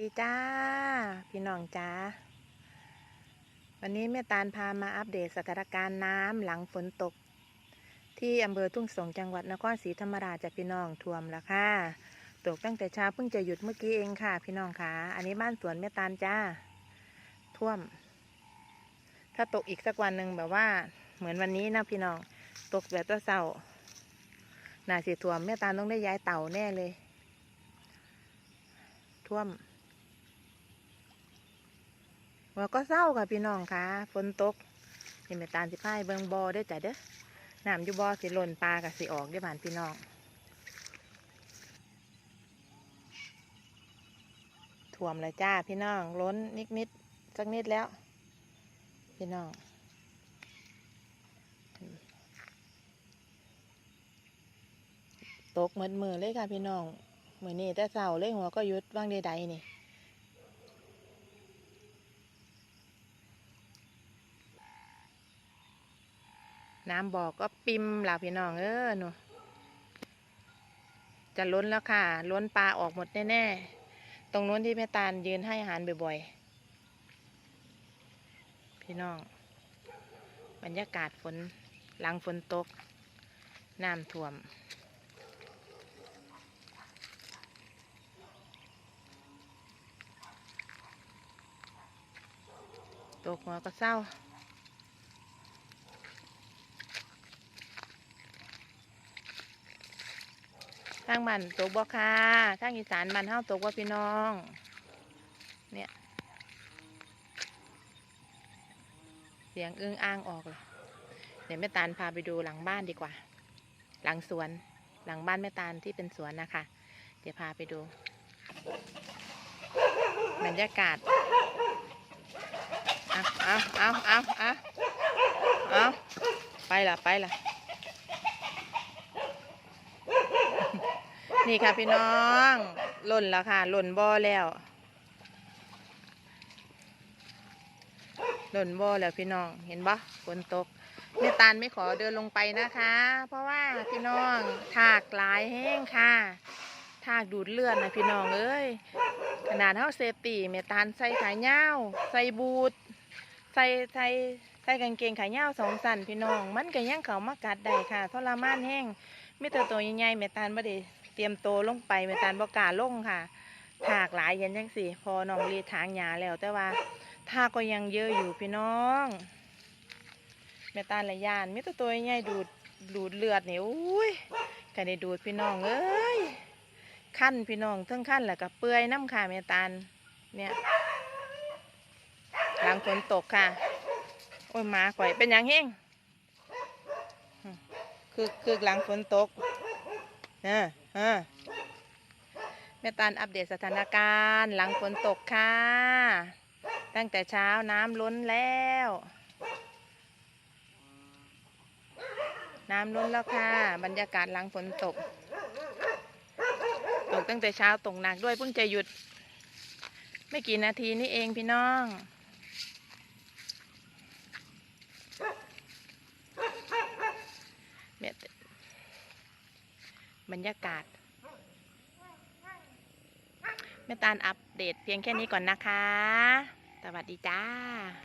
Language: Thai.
ดีจ้า พี่น้องจ้า วันนี้แม่ตาลพามาอัปเดตสถานการณ์น้ำหลังฝนตก ที่อำเภอทุ่งสงจังหวัดนครศรีธรรมราชจากพี่น้องท่วมแล้วค่ะ ตกตั้งแต่เช้าเพิ่งจะหยุดเมื่อกี้เองค่ะ พี่น้องค่ะ อันนี้บ้านสวนแม่ตาลจ้า ท่วม ถ้าตกอีกสักวันหนึ่งแบบว่า เหมือนวันนี้นะพี่น้อง ตกแบบตัวเศร้าน่าสิท่วมแม่ตาลต้องได้ย้ายเต่าแน่เลยท่วม ว่าก็เศร้าค่ะพี่น้องค่ะฝนตกนี่แม่ตาลสิพายเบิงบอเด้อจ้ะเด้อน้ำอยู่บอสิหล่นปลากับสิออกได้บ้านพี่น้องท่วมเลยจ้าพี่น้องล้นนิดนิดๆสักนิดแล้ว พี่น้องตกเหมือนมือเลยค่ะพี่น้องมือนี่แต่เสาเลยหัวก็ยุดว่างใดๆนี่ น้ำบอกก็ปิมล่ะพี่น้องเออหนูจะล้นแล้วค่ะ ล้นปลาออกหมดแน่ๆ ตรงนู้นที่แม่ตาลยืนให้อาหารบ่อยๆ พี่น้อง บรรยากาศฝนหลังฝนตก น้ำท่วม ตกหัวก็เศร้า ทางบ้านตกบ่ค่ะทางอีสานบ้านเฮาตกบ่พี่น้อง เนี่ย เสียงอึ้งอ้างออกเลยเดี๋ยวแม่ตาลพาไปดูหลังบ้านดีกว่า หลังสวน หลังบ้านแม่ตาลที่เป็นสวนนะคะ เดี๋ยวพาไปดู บรรยากาศเอาเอาเอาเอาเอาเอาไปละไปละ นี่ค่ะพี่น้องหล่นแล้วค่ะหล่นบ่อแล้วหล่นบ่อแล้วพี่น้องเห็นบ่ฝนตกแม่ตาลไม่ขอเดินลงไปนะคะ เพราะว่าพี่น้องถากหลายแห้งค่ะถากดูดเลือดนะพี่น้องเอ้ยขนาดเท่าเซฟตี้แม่ตาลใส่ขายาใส่บูทใส่ใส่ใส่กางเกงขายาสองสันพี่น้อง มันก็ยังเขามากัดได้ค่ะทรมานแห้งไมิแต่ตัวใหญ่ๆแม่ตาลบ่ได้ เตรียมโตลงไปเมตานบอกกล้าลงค่ะถากหลายเย็นยังสิพอน้องรีทางยาแล้ว แต่ว่าทาก็ยังเยอะอยู่พี่น้องเมตานละยานมิตรตัวใหญ่ดูดดูดเลือดนี่อุ้ยกันได้ดูดพี่น้องเอ้ยขั้นพี่น้องทั้งขั้นแหละกับเปื่อยน้ำค่ะเมตานเนี่ยหลังฝนตกค่ะ โอ้ยหมาข่อยเป็นหยังเฮงคือคือหลังฝนตกเออเออ แม่ตาลอัปเดตสถานการณ์ หลังฝนตกค่ะ ตั้งแต่เช้าน้ำล้นแล้ว น้ำล้นแล้วค่ะ บรรยากาศหลังฝนตก ตกตั้งแต่เช้าตกหนักด้วยเพิ่งจะหยุด ไม่กี่นาทีนี่เองพี่น้องแม่ บรรยากาศแม่ตาลอัปเดตเพียงแค่นี้ก่อนนะคะ สวัสดีจ้า